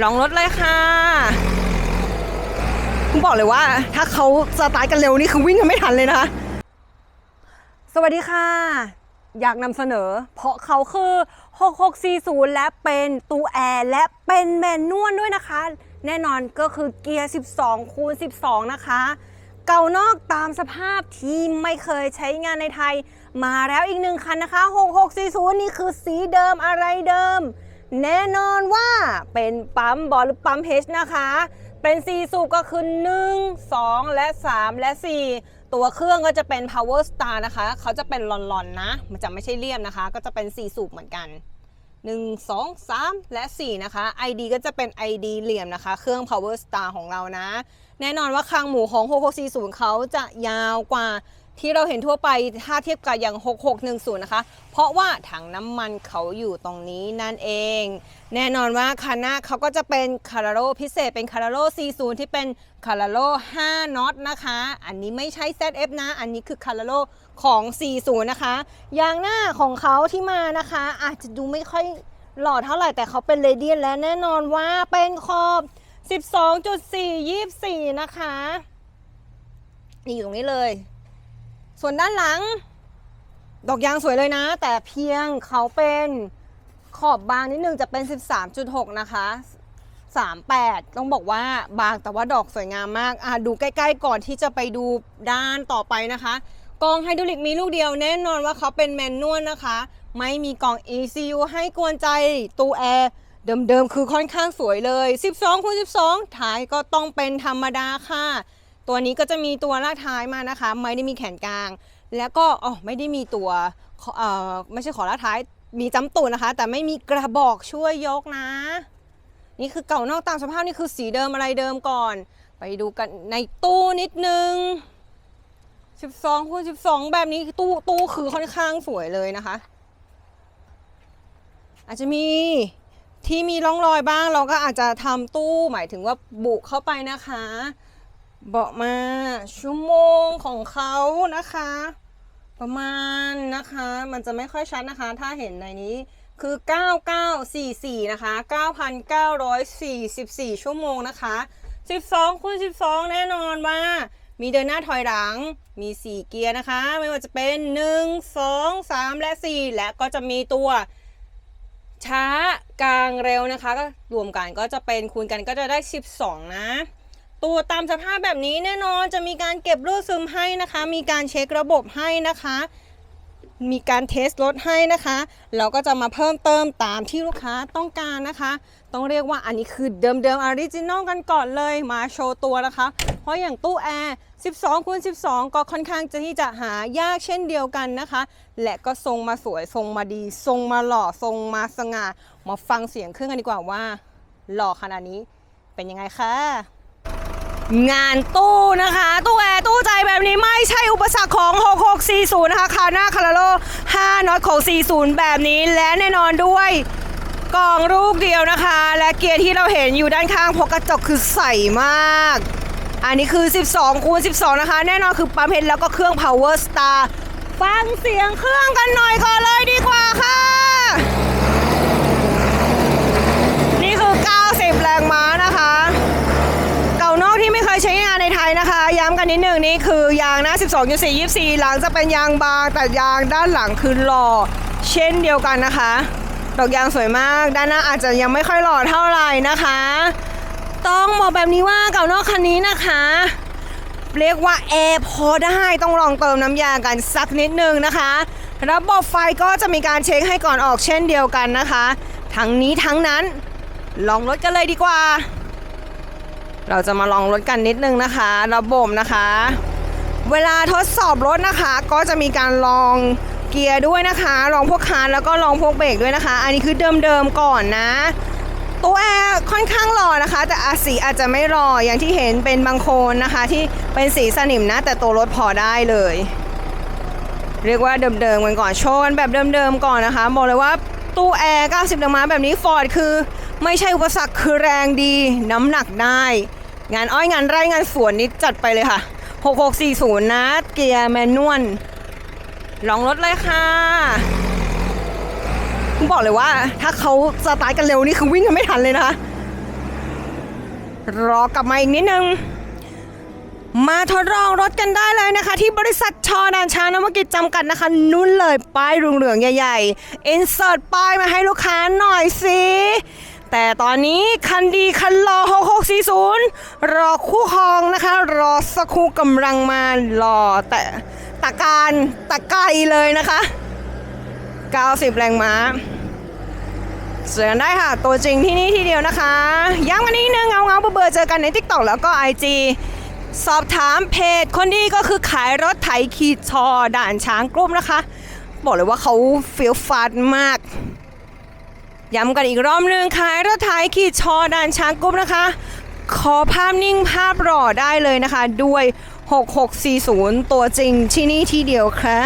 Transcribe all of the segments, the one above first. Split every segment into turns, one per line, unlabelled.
ลองรถเลยค่ะผมบอกเลยว่า ถ้าเขาสตาร์ทกันเร็วนี่คือวิ่งกันไม่ทันเลยนะคะสวัสดีค่ะ อยากนำเสนอ เพราะเขาคือ 6640 และเป็นตูแอร์และเป็นแมนนวลด้วยนะคะ แน่นอนก็คือเกียร์ 12 คูณ 12 นะคะ เก่านอกตามสภาพที่ไม่เคยใช้งานในไทย มาแล้วอีกหนึ่งคันนะคะ 6640 นี่คือสีเดิมอะไรเดิม แน่นอนว่าเป็นปั๊มบอลหรือปั๊มเฮชนะคะ เป็น 4 สูบก็คือ 1 2 และ 3 และ 4 ตัวเครื่องก็จะเป็น power star นะคะ เขาจะเป็นลอนๆนะ มันจะไม่ใช่เลี่ยมนะคะ ก็จะเป็น 4 สูบเหมือนกัน 1 2 3 และ 4 นะคะ ID ก็จะเป็น ID เหลี่ยมนะคะ เครื่อง power star ของเรานะ แน่นอนว่าคางหมูของ 6640 เขาจะยาวกว่า ที่เราเห็นทั่วไปถ้าเทียบกับอย่าง 6610 นะคะ เพราะว่าถังน้ำมันเขาอยู่ตรงนี้นั่นเอง แน่นอนว่าคันหน้าเขาก็จะเป็นคาราโ o พิเศษเป็นคาราโ o 40 ที่เป็นคาราโ o 5น็อตนะคะ อันนี้ไม่ใช่ ZF นะ อันนี้คือคาราโ o ของ 40 นะคะ ยางหน้าของเขาที่มานะคะ อาจจะดูไม่ค่อยหล่อเท่าไหร่แต่เขาเป็นเรเดียนและแน่นอนว่าเป็นขอบ 12.424 นะคะ นี่อยู่ตรงนี้เลย ส่วนด้านหลัง ดอกยางสวยเลยนะ แต่เพียงเขาเป็นขอบบางนิดนึงจะเป็น 13.6 นะคะ 38 ต้องบอกว่าบางแต่ว่าดอกสวยงามมากอะดูใกล้ๆก่อนที่จะไปดูด้านต่อไปนะคะ กองไฮดรอลิกมีลูกเดียวแน่นอนว่าเขาเป็นแมนนวลนะคะ ไม่มีกล่อง ECU ให้กวนใจตูแอร์เดิมๆ คือค่อนข้างสวยเลย 12คูณ12 ท้ายก็ต้องเป็นธรรมดาค่ะ ตัวนี้ก็จะมีตัวลากท้ายมานะคะ ไม่ได้มีแขนกลาง แล้วก็อ๋อไม่ได้มีตัวเอ่อไม่ใช่ขอลากท้ายมีจำตูดนะคะ แต่ไม่มีกระบอกช่วยยกนะ นี่คือเก่านอกตามสภาพนี่คือสีเดิมอะไรเดิมก่อน ไปดูกันในตู้นิดนึง 12คูณ12 แบบนี้ตู้ตู้คือค่อนข้างสวยเลยนะคะ อาจจะมีที่มีร่องรอยบ้างเราก็อาจจะทำตู้หมายถึงว่าบุเข้าไปนะคะ เบาะมาชั่วโมงของเขานะคะ ประมาณนะคะ มันจะไม่ค่อยชัดนะคะ ถ้าเห็นในนี้คือ 9944 นะคะ 9,944 ชั่วโมงนะคะ 12คูณ12 แน่นอนว่า มีเดินหน้าถอยหลัง มี 4 เกียร์นะคะ ไม่ว่าจะเป็น 1 2 3 และ 4 และก็จะมีตัวช้ากลางเร็วนะคะ ก็รวมกันก็จะเป็นคูณกันก็จะได้ 12 นะ ตัวตามสภาพแบบนี้แน่นอนจะมีการเก็บรูดซึมให้นะคะ มีการเช็คระบบให้นะคะ มีการเทสรถให้นะคะเราก็จะมาเพิ่มเติมตามที่ลูกค้าต้องการนะคะ ต้องเรียกว่าอันนี้คือเดิมๆออริจินอลกันก่อนเลยมาโชว์ตัวนะคะ เพราะอย่างตู้แอร์12คูณ12 ก็ค่อนข้างจะที่จะหายากเช่นเดียวกันนะคะ และก็ทรงมาสวยทรงมาดี ทรงมาหล่อทรงมาสง่ามาฟังเสียงเครื่องกันดีกว่าว่า หล่อขนาดนี้เป็นยังไงคะ งานตู้นะคะ ตู้แอร์ตู้ใจแบบนี้ไม่ใช่อุปสรรคของ 6640 นะคะคาหน้าคาราโล5น็อตของ 40 แบบนี้และแน่นอนด้วยกล่องลูกเดียวนะคะ และเกียร์ที่เราเห็นอยู่ด้านข้างพกกระจกคือใสมาก อันนี้คือ 12 คูณ 12 นะคะ แน่นอนคือปั๊มเพชรแล้วก็เครื่อง power star ฟังเสียงเครื่องกันหน่อยก่อนเลยดีกว่าค่ะ นี่คือ 90 แรงม้านะคะ เก่านอกที่ไม่เคยใช้งานในไทยนะคะ ย้ำ กันนิดหนึ่งนี่คือยางหน้า 12.4 24 หลังจะเป็นยางบาง แต่ยางด้านหลังคือหล่อเช่นเดียวกันนะคะ ดอกยางสวยมาก ด้านหน้าอาจจะยังไม่ค่อยหล่อเท่าไหร่นะคะ ต้องบอกแบบนี้ว่าเก่านอกคันนี้นะคะ เรียกว่าแอร์พอได้ต้องลองเติมน้ำยากันสักนิดนึงนะคะ ระบบไฟก็จะมีการเช็คให้ก่อนออกเช่นเดียวกันนะคะ ทั้งนี้ทั้งนั้นลองรถกันเลยดีกว่า เราจะมาลองรถกันนิดนึงนะคะ ระบบนะคะ เวลาทดสอบรถนะคะ ก็จะมีการลองเกียร์ด้วยนะคะ ลองพวกคานแล้วก็ลองพวกเบรกด้วยนะคะ อันนี้คือเดิมๆก่อนนะ ตัวแอร์ค่อนข้างหล่อนะคะ แต่อาสีอาจจะไม่หล่ออย่างที่เห็นเป็นบางโคนนะคะ ที่เป็นสีสนิมนะ แต่ตัวรถพอได้เลย เรียกว่าเดิมๆกันก่อนโชว์กันแบบเดิมๆก่อนนะคะ บอกเลยว่าตู้แอร์90แรงมาแบบนี้ฟอร์ดคือ ไม่ใช่อุปสรรคคือแรงดี น้ำหนักได้ งานอ้อยงานไร่งานสวนนี่จัดไปเลยค่ะ 6640 นะ เกียร์แมนนวลลองรถเลยค่ะผมบอกเลยว่า ถ้าเขาสตาร์ทกันเร็วนี่คือวิ่งกันไม่ทันเลยนะคะรอกลับมาอีกนิดนึง มาทดลองรถกันได้เลยนะคะ ที่บริษัทชอดานชานวกิจจำกัดนะคะ นุ่นเลยป้ายเหลืองๆใหญ่ๆอินเสิร์ป้ายมาให้ลูกค้าหน่อยสิ แต่ตอนนี้คันดีคันรอ6640 รอคู่ครองนะคะ รอสักครู่กำลังมารอแต่ตะการตะไกรเลยนะคะ 90 แรงม้าเจอกันได้ค่ะ ตัวจริงที่นี่ที่เดียวนะคะย้ำกันนิดนึงเงาเงาเบื่อเจอกันใน TikTok แล้วก็ IG สอบถามเพจคนดีก็คือขายรถไถขีดชอด่านช้างกลุ่มนะคะ บอกเลยว่าเขาเฟี้ยวฟัดมาก ย้ำกันอีกรอบนึงขายรถไถขีดชอด่านช้างกลุ่มนะคะ ขอภาพนิ่งภาพหล่อได้เลยนะคะ ด้วย 6640 ตัวจริงที่นี่ที่เดียวค่ะ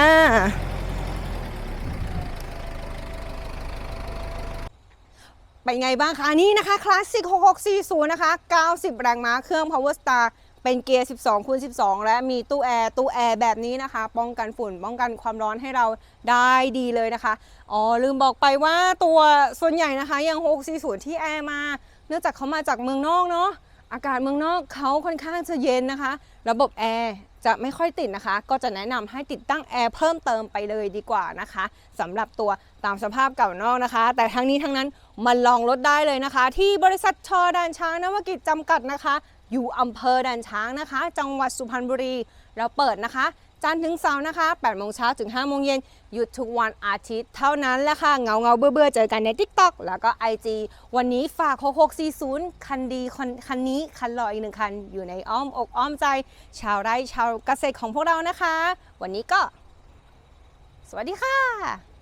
เป็นไงบ้างคะนนี้นะคะคลาสสิก 6640 นะคะ 90 แรงม้าเครื่อง Power Star เป็นเกียร์ 12คูณ12 และมีตู้แอร์ตู้แอร์แบบนี้นะคะ ป้องกันฝุ่นป้องกันความร้อนให้เราได้ดีเลยนะคะอ๋อลืมบอกไปว่าตัวส่วนใหญ่นะคะยัง640 ที่แอร์มา เนื่องจากเขามาจากเมืองนอกเนาะอากาศเมืองนอกเขาค่อนข้างจะเย็นนะคะ ระบบแอร์จะไม่ค่อยติดนะคะ ก็จะแนะนำให้ติดตั้งแอร์เพิ่มเติมไปเลยดีกว่านะคะสำหรับตัวตามสภาพเก่านอกนะคะ แต่ทั้งนี้ทั้งนั้นมันลองรถได้เลยนะคะ ที่บริษัทชอดานช้างนวกิจจำกัดนะคะ อยู่อำเภอด่านช้างนะคะ จังหวัดสุพรรณบุรี เราเปิดนะคะ จันทร์ถึงเสาร์นะคะ8โมงเช้าถึง5โมงเย็นหยุดทุกวันอาทิตย์เท่านั้นแหละค่ะ เงาเงาเบื่อเบื่อเจอกันใน TikTok แล้วก็ IG วันนี้ฝาก 6640 คันดีคันคันนี้คันล่ออีกหนึ่งคัน อยู่ในอ้อมอกอ้อมใจ ชาวไร่ชาวเกษตรของพวกเรานะคะ วันนี้ก็ สวัสดีค่ะ